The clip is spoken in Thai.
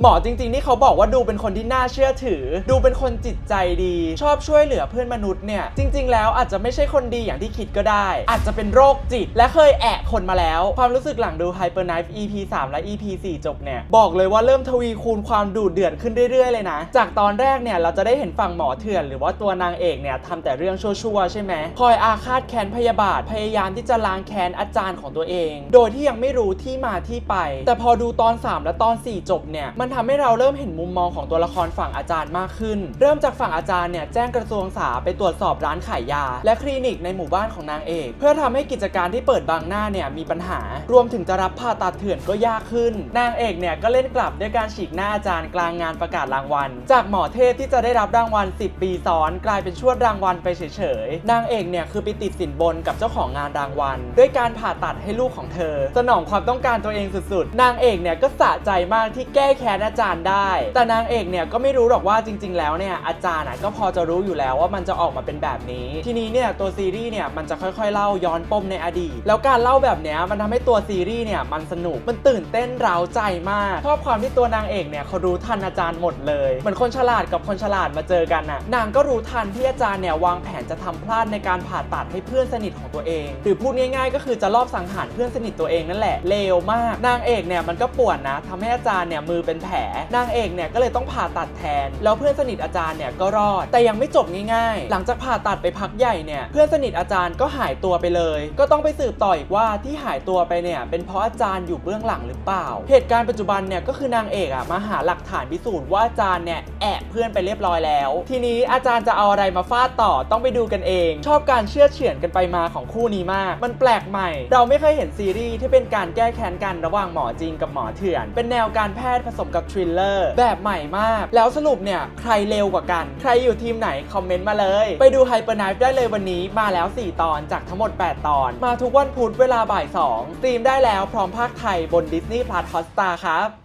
หมอจริงๆ ที่เขาบอกว่าดูเป็นคนที่น่าเชื่อถือ ดูเป็นคนจิตใจดี ชอบช่วยเหลือเพื่อนมนุษย์เนี่ย จริง ๆ แล้วอาจจะไม่ใช่คนดีอย่างที่คิดก็ได้ อาจจะเป็นโรคจิต และเคยแอะคนมาแล้ว ความรู้สึกหลังดู Hyper Knife EP 3 และ EP 4 จบเนี่ย บอกเลยว่าเริ่มทวีคูณความดุเดือดขึ้นเรื่อยๆ เลยนะ จากตอนแรกเนี่ยเราจะได้เห็นฝั่งหมอเถื่อน หรือว่าตัวนางเอกเนี่ยทำแต่เรื่องชั่วๆใช่ไหมคอยอาฆาตแค้นพยาบาทพยายามที่จะล้างแค้นอาจารย์ของตัวเอง โดยที่ยังไม่รู้ที่มาที่ไป แต่พอดูตอน 3 และตอน 4 จบเนี่ยมันทำให้เราเริ่มเห็นมุมมองของตัวละครฝั่งอาจารย์มากขึ้น เริ่มจากฝั่งอาจารย์เนี่ยแจ้งกระทรวงสาไปตรวจสอบร้านขายยา และคลินิกในหมู่บ้านของนางเอก เพื่อทำให้กิจการที่เปิดบางหน้าเนี่ยมีปัญหา รวมถึงจะรับผ่าตัดเถื่อนก็ยากขึ้น นางเอกเนี่ยก็เล่นกลับด้วยการฉีกหน้าอาจารย์กลางงานประกาศรางวัล จากหมอเทพที่จะได้รับรางวัล 10 ปีซ้อน กลายเป็นชวดรางวัลไปเฉยๆ นางเอกเนี่ยคือไปติดสินบนกับเจ้าของงานรางวัล ด้วยการผ่าตัดให้ลูกของเธอ สนองความต้องการตัวเองสุดๆ นางเอกเนี่ยก็สะใจมากที่แก้แค้นอาจารย์ได้ แต่นางเอกเนี่ยก็ไม่รู้หรอกว่าจริง ๆ แล้วเนี่ยอาจารย์ก็พอจะรู้อยู่แล้วว่ามันจะออกมาเป็นแบบนี้ ทีนี้เนี่ยตัวซีรีส์เนี่ยมันจะค่อยๆเล่าย้อนปมในอดีต แล้วการเล่าแบบเนี้ยมันทำให้ตัวซีรีส์เนี่ยมันสนุกมันตื่นเต้นเร้าใจมากชอบความที่ตัวนางเอกเนี่ยเขารู้ทันอาจารย์หมดเลยเหมือนคนฉลาดกับคนฉลาดมาเจอกันน่ะนางก็รู้ทันที่อาจารย์เนี่ยวางแผนจะทำพลาดในการผ่าตัดให้เพื่อนสนิทของตัวเอง หรือพูดง่าย ๆ ก็คือจะลอบสังหารเพื่อนสนิทตัวเองนั่นแหละเลวมาก นางเอกเนี่ยมันก็ปวนนะทำให้อาจารย์เนี่ยมือเป็นแผลนางเอกเนี่ยก็เลยต้องผ่าตัดแทน แล้วเพื่อนสนิทอาจารย์เนี่ยก็รอดแต่ยังไม่จบง่ายๆ หลังจากผ่าตัดไปพักใหญ่เนี่ยเพื่อนสนิทอาจารย์ก็หายตัวไปเลย ก็ต้องไปสืบต่ออีกว่าที่หายตัวไปเนี่ยเป็นเพราะอาจารย์อยู่เบื้องหลังหรือเปล่า เหตุการณ์ปัจจุบันเนี่ยก็คือนางเอกอะมาหาหลักฐานพิสูจน์ว่าอาจารย์เนี่ยแอบเพื่อนไปเรียบร้อยแล้ว ทีนี้อาจารย์จะเอาอะไรมาฟาดต่อต้องไปดูกันเอง ชอบการเชื่อเฉือนกันไปมาของคู่นี้มาก มันแปลกใหม่ เราไม่เคยเห็นซีรีส์ที่เป็นการแก้แค้นกันระหว่างหมอจริงกับหมอเถื่อน เป็นแนวการแพทย์ผสมกับทริลเลอร์แบบใหม่มาก แล้วสรุปเนี่ย ใครเร็วกว่ากัน ใครอยู่ทีมไหน คอมเมนต์มาเลย ไปดูไฮเปอร์ไนฟ์ได้เลยวันนี้มาแล้ว 4 ตอนจากทั้งหมด 8 ตอน มาทุกวันพุธเวลาบ่าย2ตรีมได้แล้วพร้อมภาคไทยบน Disney Plus Hotstar ครับ